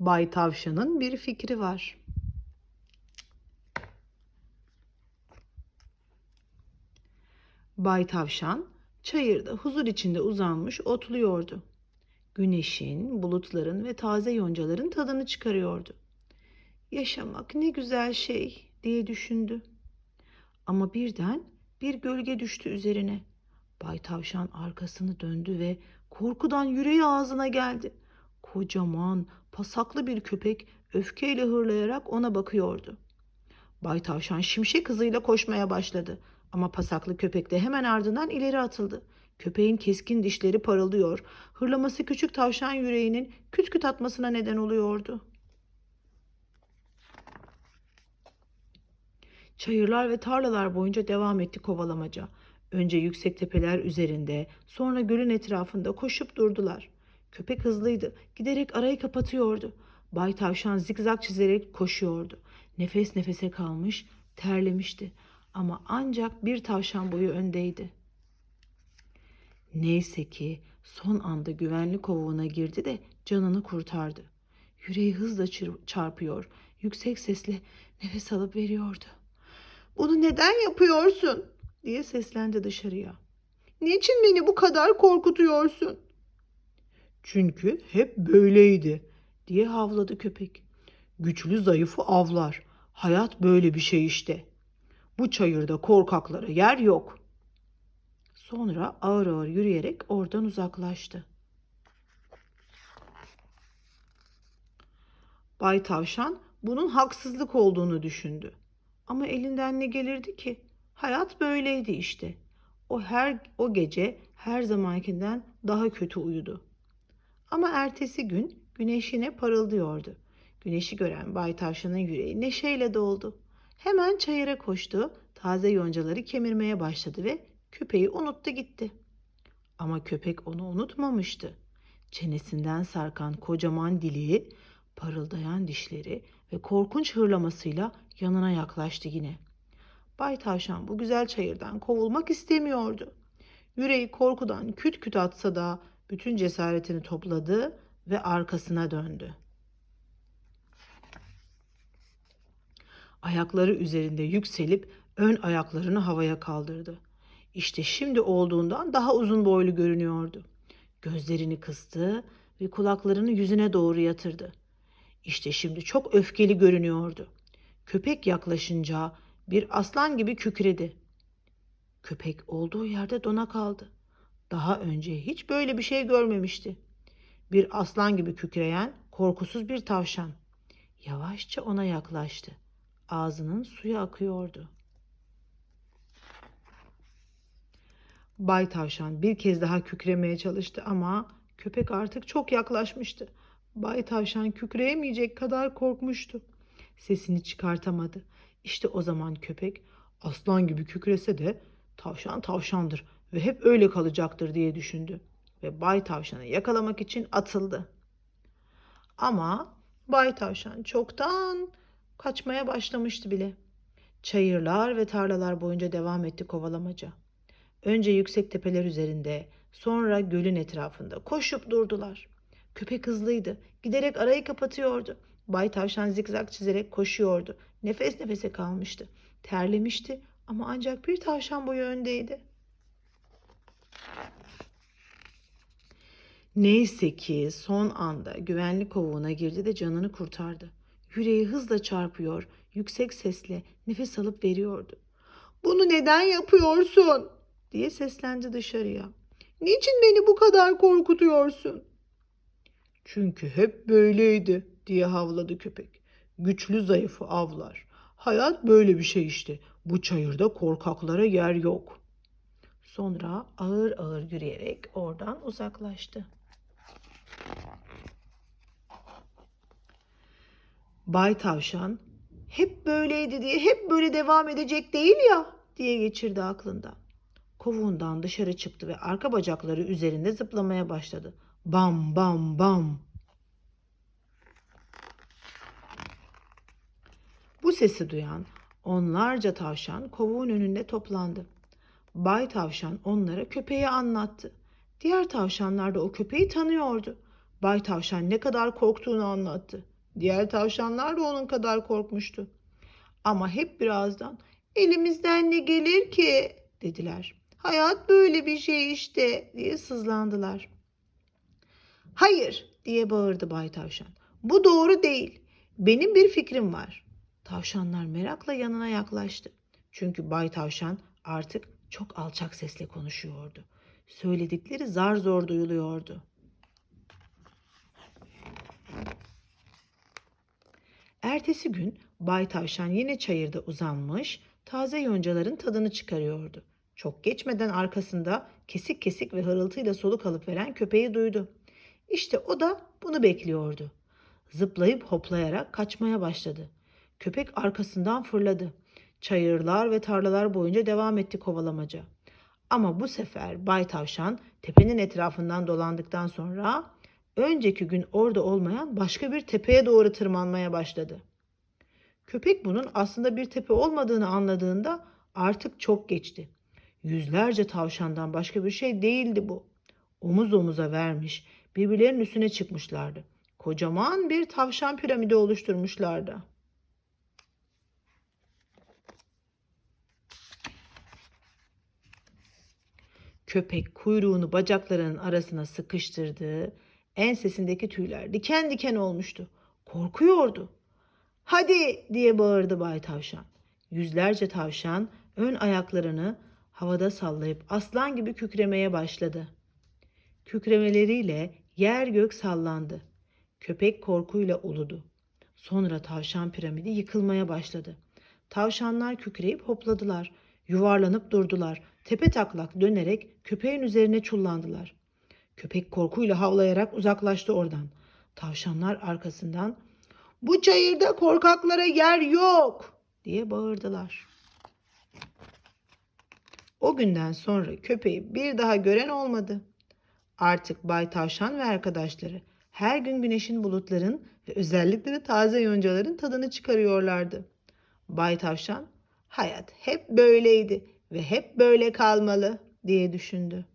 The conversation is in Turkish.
Bay Tavşan'ın bir fikri var. Bay Tavşan çayırda huzur içinde uzanmış otluyordu. Güneşin, bulutların ve taze yoncaların tadını çıkarıyordu. Yaşamak ne güzel şey diye düşündü. Ama birden bir gölge düştü üzerine. Bay Tavşan arkasını döndü ve korkudan yüreği ağzına geldi. Kocaman, pasaklı bir köpek öfkeyle hırlayarak ona bakıyordu. Bay Tavşan şimşek hızıyla koşmaya başladı. Ama pasaklı köpek de hemen ardından ileri atıldı. Köpeğin keskin dişleri parıldıyor. Hırlaması küçük tavşan yüreğinin küt küt atmasına neden oluyordu. Çayırlar ve tarlalar boyunca devam etti kovalamaca. Önce yüksek tepeler üzerinde, sonra gölün etrafında koşup durdular. Köpek hızlıydı, giderek arayı kapatıyordu. Bay Tavşan zikzak çizerek koşuyordu. Nefes nefese kalmış, terlemişti ama ancak bir tavşan boyu öndeydi. Neyse ki son anda güvenli kovuğuna girdi de canını kurtardı. Yüreği hızla çarpıyor, yüksek sesle nefes alıp veriyordu. Bunu neden yapıyorsun? diye seslendi dışarıya. Niçin beni bu kadar korkutuyorsun? Çünkü hep böyleydi diye havladı köpek. Güçlü zayıfı avlar. Hayat böyle bir şey işte. Bu çayırda korkaklara yer yok. Sonra ağır ağır yürüyerek oradan uzaklaştı. Bay Tavşan bunun haksızlık olduğunu düşündü. Ama elinden ne gelirdi ki? Hayat böyleydi işte. O her o gece her zamankinden daha kötü uyudu. Ama ertesi gün güneş yine parıldıyordu. Güneşi gören Bay Tavşan'ın yüreği neşeyle doldu. Hemen çayıra koştu, taze yoncaları kemirmeye başladı ve köpeği unuttu gitti. Ama köpek onu unutmamıştı. Çenesinden sarkan kocaman dili, parıldayan dişleri ve korkunç hırlamasıyla yanına yaklaştı yine. Bay Tavşan bu güzel çayırdan kovulmak istemiyordu. Yüreği korkudan küt küt atsa da bütün cesaretini topladı ve arkasına döndü. Ayakları üzerinde yükselip ön ayaklarını havaya kaldırdı. İşte şimdi olduğundan daha uzun boylu görünüyordu. Gözlerini kıstı ve kulaklarını yüzüne doğru yatırdı. İşte şimdi çok öfkeli görünüyordu. Köpek yaklaşınca bir aslan gibi kükredi. Köpek olduğu yerde dona kaldı. Daha önce hiç böyle bir şey görmemişti. Bir aslan gibi kükreyen korkusuz bir tavşan. Yavaşça ona yaklaştı. Ağzının suyu akıyordu. Bay Tavşan bir kez daha kükremeye çalıştı ama köpek artık çok yaklaşmıştı. Bay Tavşan kükreyemeyecek kadar korkmuştu. Sesini çıkartamadı. İşte o zaman köpek aslan gibi kükrese de tavşan tavşandır ve hep öyle kalacaktır diye düşündü ve Bay Tavşan'ı yakalamak için atıldı. Ama Bay Tavşan çoktan kaçmaya başlamıştı bile. Çayırlar ve tarlalar boyunca devam etti kovalamaca. Önce yüksek tepeler üzerinde, sonra gölün etrafında koşup durdular. Köpek hızlıydı, giderek arayı kapatıyordu. Bay Tavşan zikzak çizerek koşuyordu. Nefes nefese kalmıştı. Terlemişti ama ancak bir tavşan boyu öndeydi. Neyse ki son anda güvenlik kovuğuna girdi de canını kurtardı. Yüreği hızla çarpıyor, yüksek sesle nefes alıp veriyordu. Bunu neden yapıyorsun? diye seslendi dışarıya. Niçin beni bu kadar korkutuyorsun? Çünkü hep böyleydi diye havladı köpek. Güçlü zayıfı avlar. Hayat böyle bir şey işte. Bu çayırda korkaklara yer yok. Sonra ağır ağır yürüyerek oradan uzaklaştı. Bay Tavşan hep böyleydi diye hep böyle devam edecek değil ya diye geçirdi aklında. Kovuğundan dışarı çıktı ve arka bacakları üzerinde zıplamaya başladı. Bam bam bam. Bu sesi duyan onlarca tavşan kovuğun önünde toplandı. Bay Tavşan onlara köpeği anlattı. Diğer tavşanlar da o köpeği tanıyordu. Bay Tavşan ne kadar korktuğunu anlattı. Diğer tavşanlar da onun kadar korkmuştu. Ama hep birazdan elimizden ne gelir ki dediler. Hayat böyle bir şey işte diye sızlandılar. Hayır diye bağırdı Bay Tavşan. Bu doğru değil. Benim bir fikrim var. Tavşanlar merakla yanına yaklaştı. Çünkü Bay Tavşan artık çok alçak sesle konuşuyordu. Söyledikleri zar zor duyuluyordu. Ertesi gün Bay Tavşan yine çayırda uzanmış, taze yoncaların tadını çıkarıyordu. Çok geçmeden arkasında kesik kesik ve hırıltıyla soluk alıp veren köpeği duydu. İşte o da bunu bekliyordu. Zıplayıp hoplayarak kaçmaya başladı. Köpek arkasından fırladı. Çayırlar ve tarlalar boyunca devam etti kovalamaca. Ama bu sefer Bay Tavşan tepenin etrafından dolandıktan sonra önceki gün orada olmayan başka bir tepeye doğru tırmanmaya başladı. Köpek bunun aslında bir tepe olmadığını anladığında artık çok geçti. Yüzlerce tavşandan başka bir şey değildi bu. Omuz omuza vermiş, birbirlerinin üstüne çıkmışlardı. Kocaman bir tavşan piramidi oluşturmuşlardı. Köpek kuyruğunu bacaklarının arasına sıkıştırdı. Ensesindeki tüyler diken diken olmuştu. Korkuyordu. Hadi diye bağırdı Bay Tavşan. Yüzlerce tavşan ön ayaklarını havada sallayıp aslan gibi kükremeye başladı. Kükremeleriyle yer gök sallandı. Köpek korkuyla uludu. Sonra tavşan piramidi yıkılmaya başladı. Tavşanlar kükreyip hopladılar. Yuvarlanıp durdular. Tepe taklak dönerek köpeğin üzerine çullandılar. Köpek korkuyla havlayarak uzaklaştı oradan. Tavşanlar arkasından bu çayırda korkaklara yer yok diye bağırdılar. O günden sonra köpeği bir daha gören olmadı. Artık Bay Tavşan ve arkadaşları her gün güneşin bulutların ve özellikle de taze yoncaların tadını çıkarıyorlardı. Bay Tavşan, hayat hep böyleydi ve hep böyle kalmalı diye düşündü.